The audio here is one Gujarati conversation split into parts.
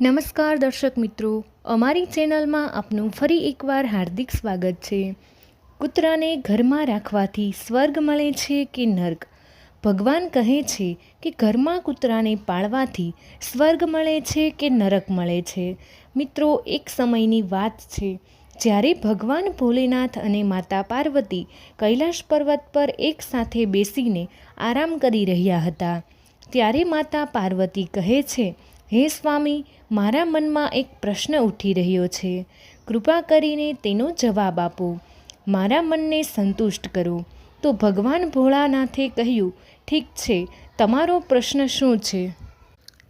નમસ્કાર દર્શક મિત્રો, અમારી ચેનલમાં આપનું ફરી એકવાર હાર્દિક સ્વાગત છે. કૂતરાને ઘરમાં રાખવાથી સ્વર્ગ મળે છે કે નર્ક? ભગવાન કહે છે કે ઘરમાં કૂતરાને પાળવાથી સ્વર્ગ મળે છે કે નરક મળે છે? મિત્રો, એક સમયની વાત છે. જ્યારે ભગવાન ભોલેનાથ અને માતા પાર્વતી કૈલાશ પર્વત પર એક સાથે બેસીને આરામ કરી રહ્યા હતા, ત્યારે માતા પાર્વતી કહે છે હે સ્વામી, મારા મનમાં એક પ્રશ્ન ઉઠી રહ્યો છે. કૃપા કરીને તેનો જવાબ આપો. મારા મનને સંતુષ્ટ કરો. તો ભગવાન ભોળાનાથે કહ્યું, ઠીક છે, તમારો પ્રશ્ન શું છે?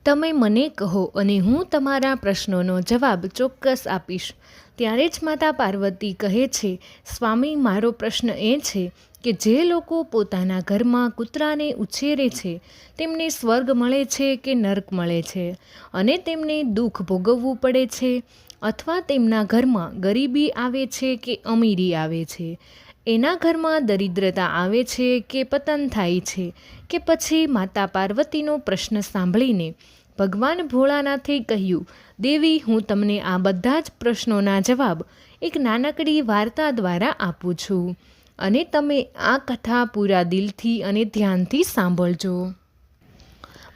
તમે મને કહો અને હું તમારા પ્રશ્નોનો જવાબ ચોક્કસ આપીશ. ત્યારે જ માતા પાર્વતી કહે છે, સ્વામી, મારો પ્રશ્ન એ છે કે જે લોકો પોતાના ઘરમાં કૂતરાને ઉછેરે છે, તેમને સ્વર્ગ મળે છે કે નર્ક મળે છે? અને તેમને દુઃખ ભોગવવું પડે છે? અથવા તેમના ઘરમાં ગરીબી આવે છે કે અમીરી આવે છે? એના ઘરમાં દરિદ્રતા આવે છે કે પતન થાય છે? કે પછી માતા પાર્વતીનો પ્રશ્ન સાંભળીને ભગવાન ભોળાનાથે કહ્યું, દેવી, હું તમને આ બધા જ પ્રશ્નોના જવાબ એક નાનકડી વાર્તા દ્વારા આપું છું. અને તમે આ કથા પૂરા દિલથી અને ધ્યાનથી સાંભળજો.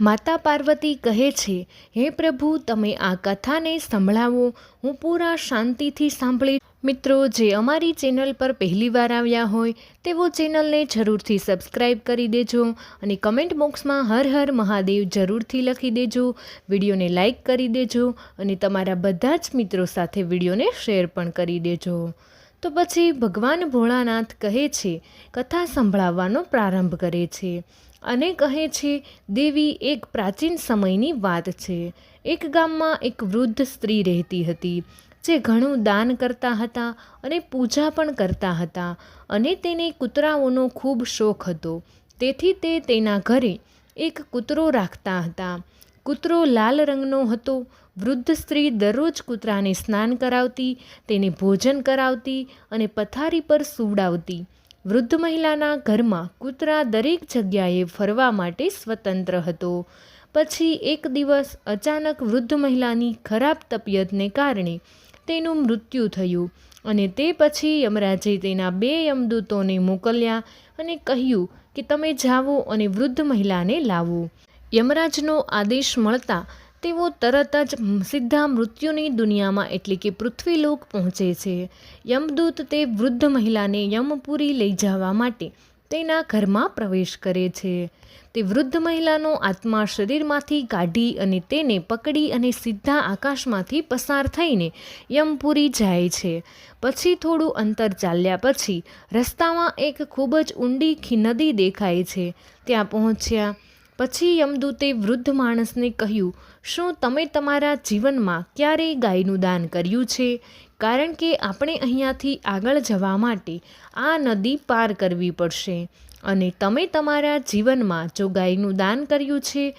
માતા પાર્વતી કહે છે, હે પ્રભુ, તમે આ કથાને સંભળાવો. હું પૂરા શાંતિથી સાંભળી મિત્રો, જે અમારી ચેનલ પર પહેલીવાર આવ્યા હોય તેઓ ચેનલને જરૂરથી સબસ્ક્રાઈબ કરી દેજો અને કમેન્ટ બોક્સમાં હર હર મહાદેવ જરૂરથી લખી દેજો, વિડીયોને લાઈક કરી દેજો અને તમારા બધા જ મિત્રો સાથે વિડીયોને શેર પણ કરી દેજો. તો પછી ભગવાન ભોળાનાથ કહે છે, કથા સંભળાવવાનો પ્રારંભ કરે છે અને કહે છે, દેવી એક પ્રાચીન સમયની વાત છે. એક ગામમાં એક વૃદ્ધ સ્ત્રી રહેતી હતી, જે ઘણું દાન કરતા હતા અને પૂજા પણ કરતા હતા અને તેને કૂતરાઓનો ખૂબ શોખ હતો. તેથી તે તેના ઘરે એક કૂતરો રાખતા હતા. કૂતરો લાલ રંગનો હતો. વૃદ્ધ સ્ત્રી દરરોજ કૂતરાને સ્નાન કરાવતી, તેને ભોજન કરાવતી અને પથારી પર સુવડાવતી. વૃદ્ધ મહિલાના ઘરમાં કૂતરા દરેક જગ્યાએ ફરવા માટે સ્વતંત્ર હતો. પછી એક દિવસ અચાનક વૃદ્ધ મહિલાની ખરાબ તબિયતને કારણે તેનું મૃત્યુ થયું અને તે પછી યમરાજે તેના બે યમદૂતોને મોકલ્યા અને કહ્યું કે તમે જાઓ અને વૃદ્ધ મહિલાને લાવો. યમરાજનો આદેશ મળતા તેઓ તરત જ સીધા મૃત્યુની દુનિયામાં એટલે કે પૃથ્વીલોક પહોંચે છે. યમદૂત તે વૃદ્ધ મહિલાને યમપુરી લઈ જવા માટે તેના ઘરમાં પ્રવેશ કરે છે. તે વૃદ્ધ મહિલાનો આત્મા શરીરમાંથી કાઢી અને તેને પકડી અને સીધા આકાશમાંથી પસાર થઈને યમપુરી જાય છે. પછી થોડું અંતર ચાલ્યા પછી રસ્તામાં એક ખૂબ જ ઊંડી નદી દેખાય છે. ત્યાં પહોંચ્યા. પછી યમદૂતે વૃદ્ધ માણસને કહ્યું, શું તમે તમારા જીવનમાં ક્યારેય ગાયનું દાન કર્યું છે? કારણ કે આપણે અહીંયાથી આગળ જવા માટે આ નદી પાર કરવી પડશે. અને તમે તમારા જીવનમાં જો ગાયનું દાન કર્યું છે,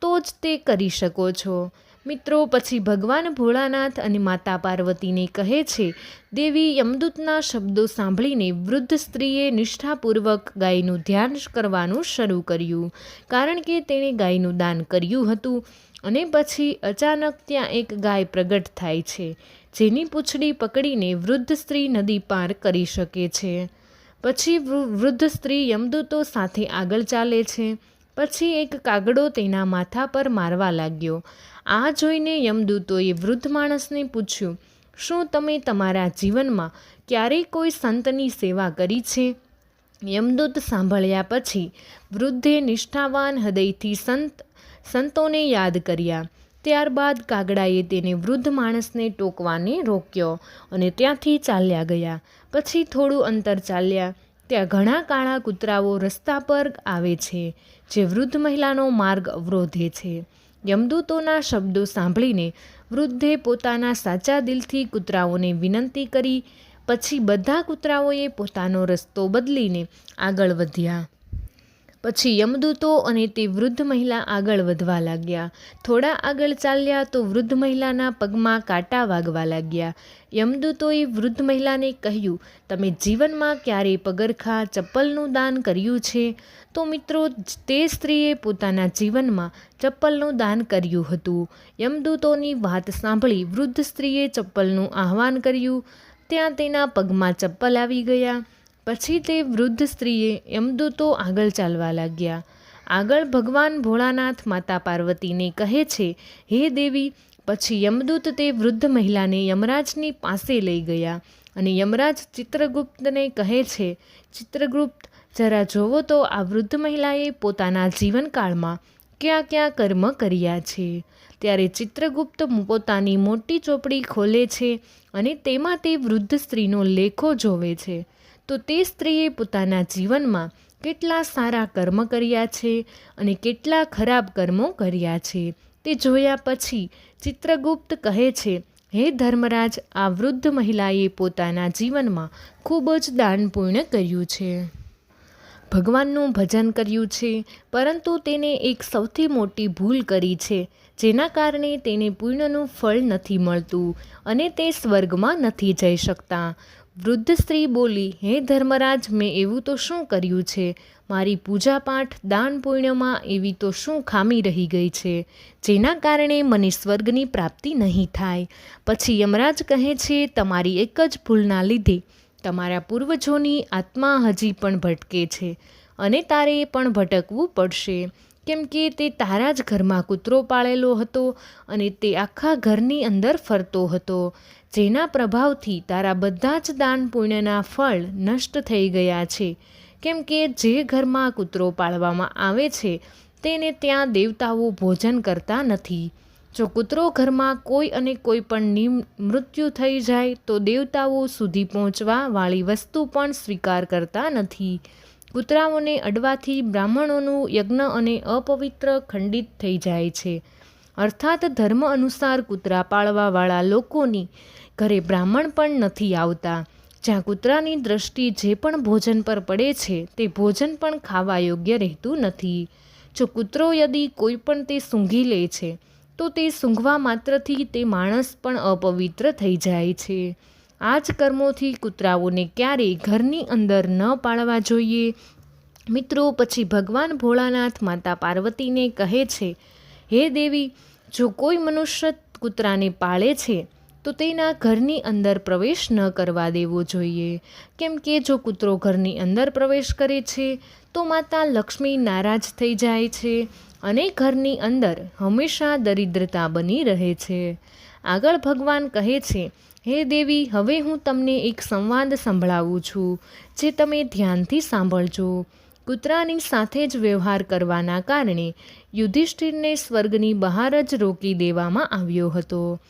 તો જ તે કરી શકો છો. મિત્રો, પછી ભગવાન ભોળાનાથ અને માતા પાર્વતીને કહે છે, દેવી યમદૂતના શબ્દો સાંભળીને વૃદ્ધ સ્ત્રીએ નિષ્ઠાપૂર્વક ગાયનું ધ્યાન કરવાનું શરૂ કર્યું. કારણ કે તેણે ગાયનું દાન કર્યું હતું અને પછી અચાનક ત્યાં એક ગાય પ્રગટ થાય છે, જેની પૂંછડી પકડીને વૃદ્ધ સ્ત્રી નદી પાર કરી શકે છે. પછી વૃદ્ધ સ્ત્રી યમદૂતો સાથે આગળ ચાલે છે. પછી એક કાગડો તેના માથા પર મારવા લાગ્યો. આ જોઈને યમદૂતોએ વૃદ્ધ માણસને પૂછ્યું, શું તમે તમારા જીવનમાં ક્યારેય કોઈ સંતની સેવા કરી છે? યમદૂત સાંભળ્યા પછી વૃદ્ધે નિષ્ઠાવાન હૃદયથી સંત, સંતોને યાદ કર્યા. ત્યારબાદ કાગડાએ તેને વૃદ્ધ માણસને ટોકવાને રોક્યો અને ત્યાંથી ચાલ્યા ગયા. પછી થોડું અંતર ચાલ્યા, ત્યાં ઘણા કાળા કૂતરાઓ રસ્તા પર આવે છે, જે વૃદ્ધ મહિલાનો માર્ગ અવરોધે છે. યમદૂતોના શબ્દો સાંભળીને વૃદ્ધે પોતાના સાચા દિલથી કૂતરાઓને વિનંતી કરી, પછી બધા કૂતરાઓએ પોતાનો રસ્તો બદલીને આગળ વધ્યા. પછી યમદૂતો અને તે વૃદ્ધ મહિલા આગળ વધવા લાગ્યા. થોડા આગળ ચાલ્યા તો વૃદ્ધ મહિલાના પગમાં કાંટા વાગવા લાગ્યા. યમદૂતોએ વૃદ્ધ મહિલાને કહ્યું, તમે જીવનમાં ક્યારેય પગરખા ચપ્પલનું દાન કર્યું છે? તો મિત્રો, તે સ્ત્રીએ પોતાના જીવનમાં ચપ્પલનું દાન કર્યું હતું. યમદૂતોની વાત સાંભળી વૃદ્ધ સ્ત્રીએ ચપ્પલનું આહ્વાન કર્યું. ત્યાં તેના પગમાં ચપ્પલ આવી ગયા. પછી તે વૃદ્ધ સ્ત્રીએ યમદૂતો આગળ ચાલવા લાગ્યા. આગળ ભગવાન ભોળાનાથ માતા પાર્વતીને કહે છે, હે દેવી, પછી યમદૂત તે વૃદ્ધ મહિલાને યમરાજની પાસે લઈ ગયા અને યમરાજ ચિત્રગુપ્તને કહે છે, ચિત્રગુપ્ત, જરા જોવો તો આ વૃદ્ધ મહિલાએ પોતાના જીવનકાળમાં ક્યાં ક્યાં કર્મ કર્યા છે. ત્યારે ચિત્રગુપ્ત પોતાની મોટી ચોપડી ખોલે છે અને તેમાં તે વૃદ્ધ સ્ત્રીનો લેખો જોવે છે. તો તે સ્ત્રીએ પોતાના જીવનમાં કેટલા સારા કર્મ કર્યા છે અને કેટલા ખરાબ કર્મો કર્યા છે તે જોયા પછી ચિત્રગુપ્ત કહે છે, હે ધર્મરાજ, આ વૃદ્ધ મહિલાએ પોતાના જીવનમાં ખૂબ જ દાન પુણ્ય કર્યું છે. ભગવાનનું ભજન કર્યું છે, પરંતુ તેને એક સૌથી મોટી ભૂલ કરી છે, જેના કારણે તેને પુણ્યનું ફળ નથી મળતું અને તે સ્વર્ગમાં નથી જઈ શકતા. વૃદ્ધ સ્ત્રી બોલી, હે ધર્મરાજ, મેં એવું તો શું કર્યું છે? મારી પૂજાપાઠ, દાન પુણ્યમાં એવી તો શું ખામી રહી ગઈ છે? જેના કારણે મને સ્વર્ગની પ્રાપ્તિ નહીં થાય. પછી યમરાજ કહે છે, તમારી એક જ ભૂલના લીધે તમારા પૂર્વજોની આત્મા હજી પણ ભટકે છે અને તારે પણ ભટકવું પડશે. કેમ કે તે તારા જ ઘરમાં કૂતરો પાળેલો હતો અને તે આખા ઘરની અંદર ફરતો હતો, જેના પ્રભાવથી તારા બધા જ દાન પુણ્યના ફળ નષ્ટ થઈ ગયા છે. કેમ કે જે ઘરમાં કૂતરો પાળવામાં આવે છે, તેને ત્યાં દેવતાઓ ભોજન કરતા નથી. જો કૂતરો ઘરમાં કોઈ અને કોઈ પણ નિમ, મૃત્યુ થઈ જાય, તો દેવતાઓ સુધી પહોંચવા વાળી વસ્તુ પણ સ્વીકાર કરતા નથી. કૂતરાઓને અડવાથી બ્રાહ્મણોનું યજ્ઞ અને અપવિત્ર ખંડિત થઈ જાય છે. અર્થાત ધર્મ અનુસાર કૂતરા પાળવાવાળા લોકોની ઘરે બ્રાહ્મણ પણ નથી આવતા. જ્યાં કૂતરાની દ્રષ્ટિ જે પણ ભોજન પર પડે છે, તે ભોજન પણ ખાવા યોગ્ય રહેતું નથી. જો કૂતરો યદી કોઈ પણ તે સૂંઘી લે છે, તો તે સૂંઘવા માત્રથી તે માણસ પણ અપવિત્ર થઈ જાય છે. આ જ કર્મોથી કૂતરાઓને ક્યારેય ઘરની અંદર ન પાળવા જોઈએ. મિત્રો, પછી ભગવાન ભોળાનાથ માતા પાર્વતીને કહે છે, હે દેવી, જો કોઈ મનુષ્ય કૂતરાને પાળે છે, તો તેના ઘરની અંદર પ્રવેશ ન કરવા દેવો જોઈએ. કેમ કે જો કૂતરો ઘરની અંદર પ્રવેશ કરે છે, તો માતા લક્ષ્મી નારાજ થઈ જાય છે અને ઘરની અંદર હંમેશા દરિદ્રતા બની રહે છે. આગળ ભગવાન કહે છે હે દેવી, હવે હું તમને એક સંવાદ સંભળાવું છું, જે તમે ધ્યાનથી સાંભળજો. કૂતરાની સાથે જ વ્યવહાર કરવાના કારણે યુધિષ્ઠિરને સ્વર્ગની બહાર જ રોકી દેવામાં આવ્યો હતો.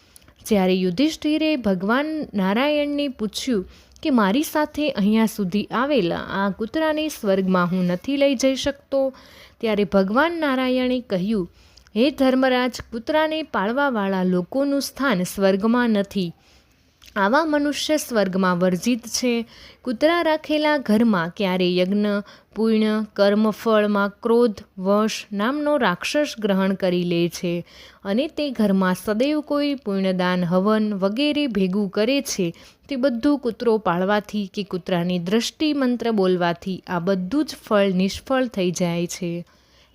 જ્યારે યુધિષ્ઠિરે ભગવાન નારાયણને પૂછ્યું કે મારી સાથે અહીંયા સુધી આવેલા આ કૂતરાને સ્વર્ગમાં હું નથી લઈ જઈ શકતો, ત્યારે ભગવાન નારાયણે કહ્યું, હે ધર્મરાજ, કૂતરાને પાળવાવાળા લોકોનું સ્થાન સ્વર્ગમાં નથી. આવા મનુષ્ય સ્વર્ગમાં વર્જિત છે. કૂતરા રાખેલા ઘરમાં ક્યારે યજ્ઞ પૂર્ણ કર્મફળમાં ક્રોધ, વશ નામનો રાક્ષસ ગ્રહણ કરી લે છે અને તે ઘરમાં સદૈવ કોઈ પૂર્ણદાન હવન વગેરે ભેગું કરે છે. તે બધું કૂતરો પાળવાથી કે કૂતરાની દ્રષ્ટિ મંત્ર બોલવાથી આ બધું જ ફળ નિષ્ફળ થઈ જાય છે.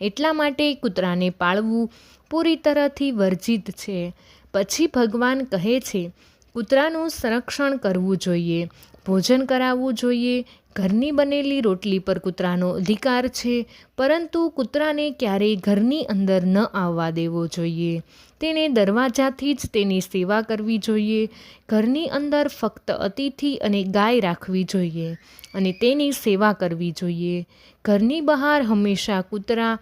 એટલા માટે કૂતરાને પાળવું પૂરી તરહથી વર્જિત છે. પછી ભગવાન કહે છે કૂતરાનું સંરક્ષણ કરવું જોઈએ, ભોજન કરાવવું જોઈએ. ઘરની બનેલી રોટલી પર કૂતરાનો અધિકાર છે, પરંતુ કૂતરાને ક્યારેય ઘરની અંદર ન આવવા દેવો જોઈએ. તેને દરવાજાથી જ તેની સેવા કરવી જોઈએ. ઘરની અંદર ફક્ત અતિથિ અને ગાય રાખવી જોઈએ અને તેની સેવા કરવી જોઈએ. ઘરની બહાર હંમેશા કૂતરા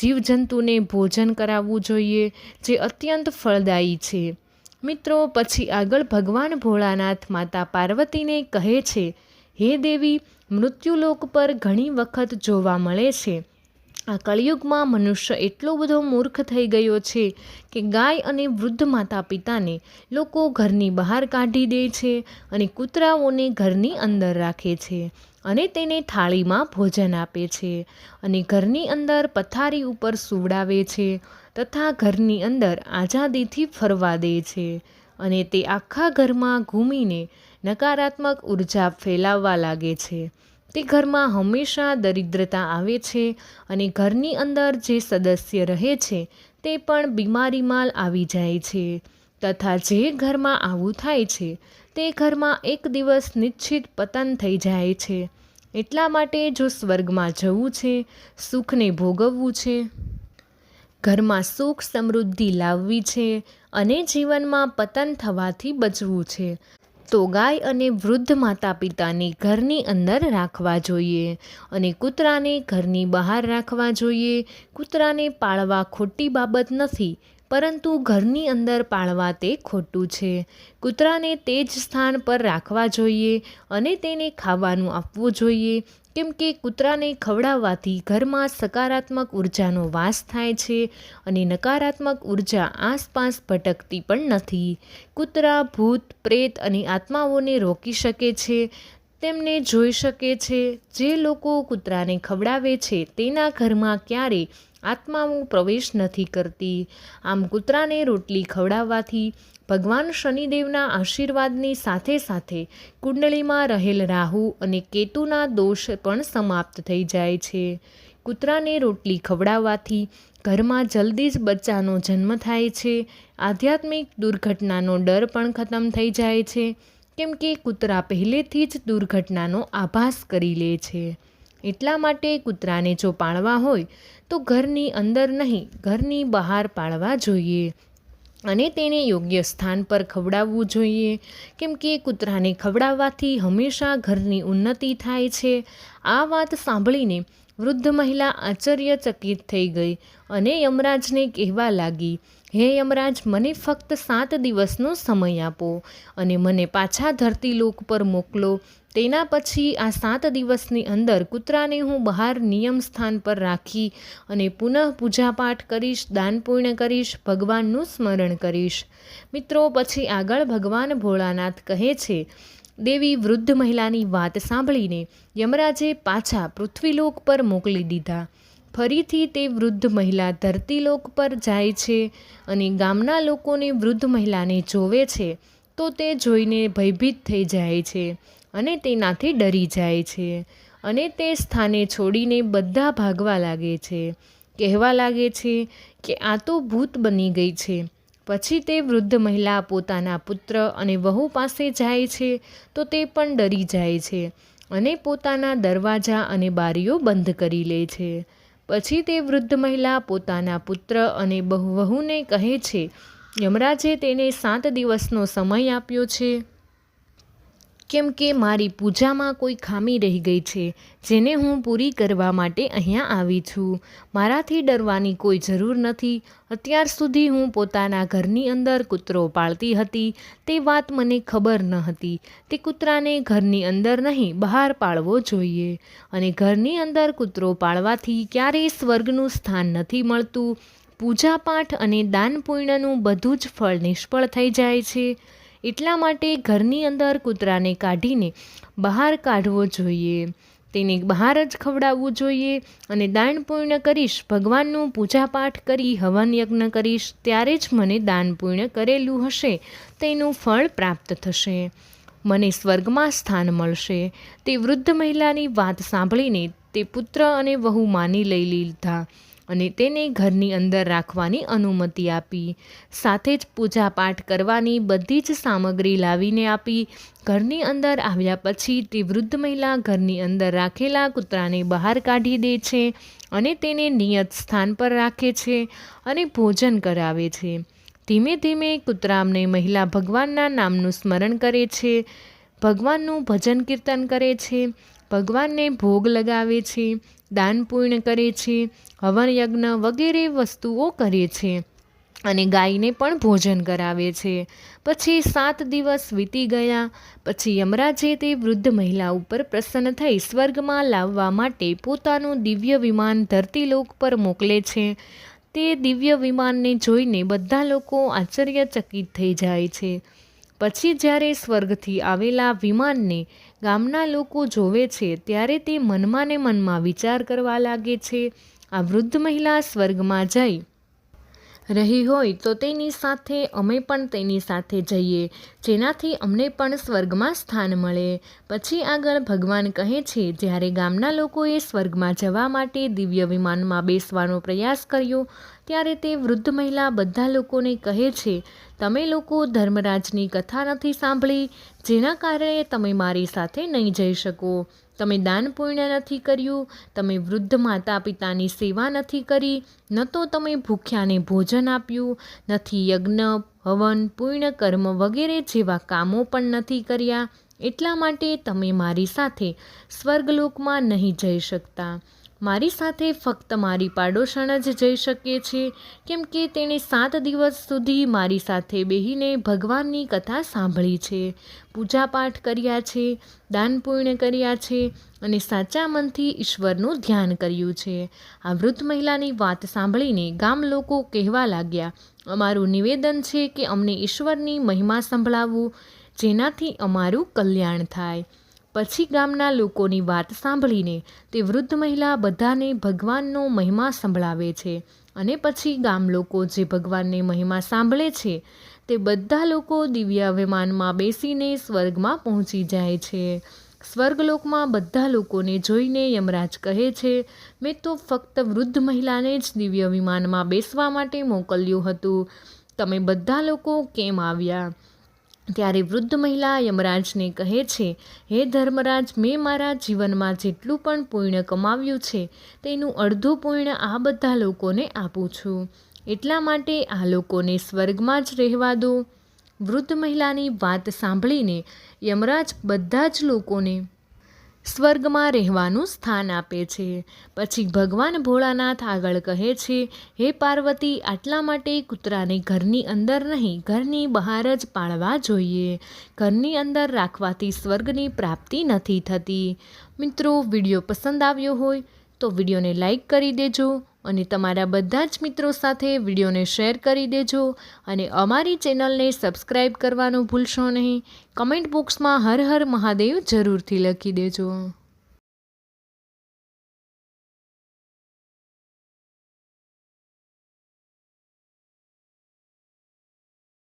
જીવજંતુને ભોજન કરાવવું જોઈએ, જે અત્યંત ફળદાયી છે. મિત્રો, પછી આગળ ભગવાન ભોળાનાથ માતા પાર્વતીને કહે છે, હે દેવી, મૃત્યુલોક પર ઘણી વખત જોવા મળે છે. આ કળિયુગમાં મનુષ્ય એટલો બધો મૂર્ખ થઈ ગયો છે કે ગાય અને વૃદ્ધ માતા પિતાને લોકો ઘરની બહાર કાઢી દે છે અને કૂતરાઓને ઘરની અંદર રાખે છે. અને તેને થાળીમાં ભોજન આપે છે અને ઘરની અંદર પથારી ઉપર સુવડાવે છે તથા ઘરની અંદર આઝાદીથી ફરવા દે છે અને તે આખા ઘરમાં ઘૂમીને નકારાત્મક ઊર્જા ફેલાવવા લાગે છે. તે ઘરમાં હંમેશા દરિદ્રતા આવે છે અને ઘરની અંદર જે સદસ્ય રહે છે તે પણ બીમારીમાં આવી જાય છે તથા જે ઘરમાં આવું થાય છે તે ઘરમાં એક દિવસ નિશ્ચિત પતન થઈ જાય છે. એટલા માટે જો સ્વર્ગમાં જવું છે, સુખને ભોગવવું છે. ઘરમાં સુખ સમૃદ્ધિ લાવવી છે અને જીવનમાં પતન થવાથી બચવું છે. તો ગાય અને વૃદ્ધ માતા પિતાને ઘરની અંદર રાખવા જોઈએ અને કૂતરાને ઘરની બહાર રાખવા જોઈએ. કૂતરાને પાળવા ખોટી બાબત નથી પરંતુ ઘરની અંદર પાળવા તે ખોટું છે. કૂતરાને તે જ સ્થાન પર રાખવા જોઈએ અને તેને ખાવાનું આપવું જોઈએ. કેમ કે કૂતરાને ખવડાવવાથી ઘરમાં સકારાત્મક ઉર્જાનો વાસ થાય છે અને નકારાત્મક ઊર્જા આસપાસ ભટકતી પણ નથી. કૂતરા ભૂત, પ્રેત અને આત્માઓને રોકી શકે છે, તેમને જોઈ શકે છે. જે લોકો કૂતરાને ખવડાવે છે તેના ઘરમાં ક્યારે આત્માઓ પ્રવેશ નથી કરતી. આમ કૂતરાને રોટલી ખવડાવવાથી ભગવાન શનિદેવના આશીર્વાદની સાથે સાથે કુંડળીમાં રહેલ રાહુ અને કેતુના દોષ પણ સમાપ્ત થઈ જાય છે. કૂતરાને રોટલી ખવડાવવાથી ઘરમાં જલ્દી જ બચ્ચાનો જન્મ થાય છે. આધ્યાત્મિક દુર્ઘટનાનો ડર પણ ખતમ થઈ જાય છે. કેમ કે કૂતરા પહેલેથી જ દુર્ઘટનાનો આભાસ કરી લે છે. એટલા માટે કૂતરાને જો પાળવા હોય, તો ઘરની અંદર નહીં, ઘરની બહાર પાળવા જોઈએ. અને તેને યોગ્ય સ્થાન પર ખવડાવવું જોઈએ. કેમ કે કૂતરાને ખવડાવવાથી હંમેશા ઘરની ઉન્નતિ થાય છે. આ વાત સાંભળીને વૃદ્ધ મહિલા આશ્ચર્યચકિત થઈ ગઈ અને યમરાજને કહેવા લાગી, હે યમરાજ, મને ફક્ત સાત દિવસનો સમય આપો અને મને પાછા ધરતી લોક પર મોકલો. તેના પછી આ સાત દિવસની અંદર કૂતરાને હું બહાર નિયમ સ્થાન પર રાખી અને પુનઃ પૂજાપાઠ કરીશ, દાન પૂર્ણ કરીશ, ભગવાનનું સ્મરણ કરીશ. મિત્રો, પછી આગળ ભગવાન ભોળાનાથ કહે છે, દેવી વૃદ્ધ મહિલાની વાત સાંભળીને યમરાજે પાછા પૃથ્વીલોક પર મોકલી દીધા. ફરીથી તે વૃદ્ધ મહિલા ધરતીલોક પર જાય છે અને ગામના લોકોને વૃદ્ધ મહિલાને જોવે છે, તો તે જોઈને ભયભીત થઈ જાય છે. અને તેનાથી ડરી જાય છે. અને તે સ્થાને છોડીને બધા ભાગવા લાગે છે. કહેવા લાગે છે કે આ તો ભૂત બની ગઈ છે. પછી તે વૃદ્ધ મહિલા પોતાના પુત્ર અને વહુ પાસે જાય છે તો તે પણ ડરી જાય છે અને પોતાના દરવાજા અને બારીઓ બંધ કરી લે છે. પછી તે વૃદ્ધ મહિલા પોતાના પુત્ર અને બહુ વહુને કહે છે, યમરાજે તેને સાત દિવસનો સમય આપ્યો છે. કેમ કે મારી પૂજામાં કોઈ ખામી રહી ગઈ છે, જેને હું પૂરી કરવા માટે અહીંયા આવી છું. મારાથી ડરવાની કોઈ જરૂર નથી. અત્યાર સુધી હું પોતાના ઘરની અંદર કૂતરો પાળતી હતી. તે વાત મને ખબર ન હતી. તે કૂતરાને ઘરની અંદર નહીં, બહાર પાળવો જોઈએ. અને ઘરની અંદર કૂતરો પાળવાથી ક્યારેય સ્વર્ગનું સ્થાન નથી મળતું. પૂજાપાઠ અને દાન પુણ્યનું બધું જ ફળ નિષ્ફળ થઈ જાય છે. એટલા માટે ઘરની અંદર કૂતરાને કાઢીને બહાર કાઢવો જોઈએ. તેને બહાર જ ખવડાવવું જોઈએ અને દાન પૂર્ણ કરીશ, ભગવાનનું પૂજાપાઠ કરી, હવન યજ્ઞ કરીશ, ત્યારે જ મને દાન પૂર્ણ કરેલું હશે, તેનું ફળ પ્રાપ્ત થશે. મને સ્વર્ગમાં સ્થાન મળશે. તે વૃદ્ધ મહિલાની વાત સાંભળીને તે પુત્ર અને વહુ માની લઈ લીધા. અને તેને ઘરની અંદર રાખવાની અનુમતિ આપી. સાથે જ પૂજાપાઠ કરવાની બધી જ સામગ્રી લાવીને આપી. ઘરની અંદર આવ્યા પછી તે વૃદ્ધ મહિલા ઘરની અંદર રાખેલા કૂતરાને બહાર કાઢી દે છે અને તેને નિયત સ્થાન પર રાખે છે અને ભોજન કરાવે છે. ધીમે ધીમે કૂતરામને મહિલા ભગવાનના નામનું સ્મરણ કરે છે. ભગવાનનું ભજન કીર્તન કરે છે. ભગવાનને ભોગ લગાવે છે, દાન પુણ્ય કરે છે, હવન યજ્ઞ વગેરે વસ્તુઓ કરે છે અને ગાયને પણ ભોજન કરાવે છે. પછી સાત દિવસ વીતી ગયા, પછી યમરાજે તે વૃદ્ધ મહિલા ઉપર પ્રસન્ન થઈ સ્વર્ગમાં લાવવા માટે પોતાનું દિવ્ય વિમાન ધરતીલોક પર મોકલે છે. તે દિવ્ય વિમાનને જોઈને બધા લોકો આશ્ચર્યચકિત થઈ જાય છે. પછી જ્યારે સ્વર્ગથી આવેલા વિમાનને ગામના લોકો જોવે છે, ત્યારે તે મનમાં ને મનમાં વિચાર કરવા લાગે છે, આ વૃદ્ધ મહિલા સ્વર્ગમાં જઈ રહી હોય તો તેની સાથે અમે પણ તેની સાથે જઈએ, જેનાથી અમને પણ સ્વર્ગમાં સ્થાન મળે. પછી આગળ ભગવાન કહે છે, જ્યારે ગામના લોકોએ સ્વર્ગમાં જવા માટે દિવ્ય વિમાનમાં બેસવાનો પ્રયાસ કર્યો, ત્યારે તે વૃદ્ધ મહિલા બધા લોકોને કહે છે, તમે લોકો ધર્મરાજની કથા નથી સાંભળી, જેના કારણે તમે મારી સાથે નહીં જઈ શકો. તમે દાન પુણ્ય નથી કર્યું, તમે વૃદ્ધ માતા પિતાની સેવા નથી કરી, ન તો તમે ભૂખ્યાને ભોજન આપ્યું, નથી યજ્ઞ, હવન પૂર્ણ કર્મ વગેરે જેવા કામો પણ નથી કર્યા. એટલા માટે તમે મારી સાથે સ્વર્ગલોકમાં નહીં જઈ શકતા. મારી સાથે ફક્ત મારી પાડોશણ જ જઈ શકે છે, કેમ કે તેણે સાત દિવસ સુધી મારી સાથે બેહીને ભગવાનની કથા સાંભળી છે, પૂજાપાઠ કર્યા છે, દાન પુણ્ય કર્યા છે અને સાચા મનથી ઈશ્વરનું ધ્યાન કર્યું છે. આ વૃદ્ધ મહિલાની વાત સાંભળીને ગામ લોકો કહેવા લાગ્યા, અમારું નિવેદન છે કે અમને ઈશ્વરની મહિમા સંભળાવવું જેનાથી અમારું કલ્યાણ થાય. પછી ગામના લોકોની વાત સાંભળીને તે વૃદ્ધ મહિલા બધાને ભગવાનનો મહિમા સંભળાવે છે અને પછી ગામ લોકો જે ભગવાનને મહિમા સાંભળે છે, તે બધા લોકો દિવ્ય વિમાનમાં બેસીને સ્વર્ગમાં પહોંચી જાય છે. સ્વર્ગલોકમાં બધા લોકોને જોઈને યમરાજ કહે છે, મેં તો ફક્ત વૃદ્ધ મહિલાને જ દિવ્ય વિમાનમાં બેસવા માટે મોકલ્યું હતું. તમે બધા લોકો કેમ આવ્યા? ત્યારે વૃદ્ધ મહિલા યમરાજને કહે છે, હે ધર્મરાજ, મેં મારા જીવનમાં જેટલું પણ પુણ્ય કમાવ્યું છે, તેનું અડધું પુણ્ય આ બધા લોકોને આપું છું. એટલા માટે આ લોકોને સ્વર્ગમાં જ રહેવા દો. વૃદ્ધ મહિલાની વાત સાંભળીને યમરાજ બધા જ લોકોને સ્વર્ગમાં રહેવાનું સ્થાન આપે છે. પછી ભગવાન ભોળાનાથ આગળ કહે છે, હે પાર્વતી, આટલા માટે કૂતરાને ઘરની અંદર નહીં, ઘરની બહાર જ પાળવા જોઈએ. ઘરની અંદર રાખવાથી સ્વર્ગની પ્રાપ્તિ નથી થતી. મિત્રો, વીડિયો પસંદ આવ્યો હોય તો વિડીયોને લાઇક કરી દેજો અને તમારા બધા જ મિત્રો સાથે વિડીયોને શેર કરી દેજો અને અમારી ચેનલને સબસ્ક્રાઈબ કરવાનું ભૂલશો નહીં. કમેન્ટ બોક્સમાં હર હર મહાદેવ જરૂરથી લખી દેજો.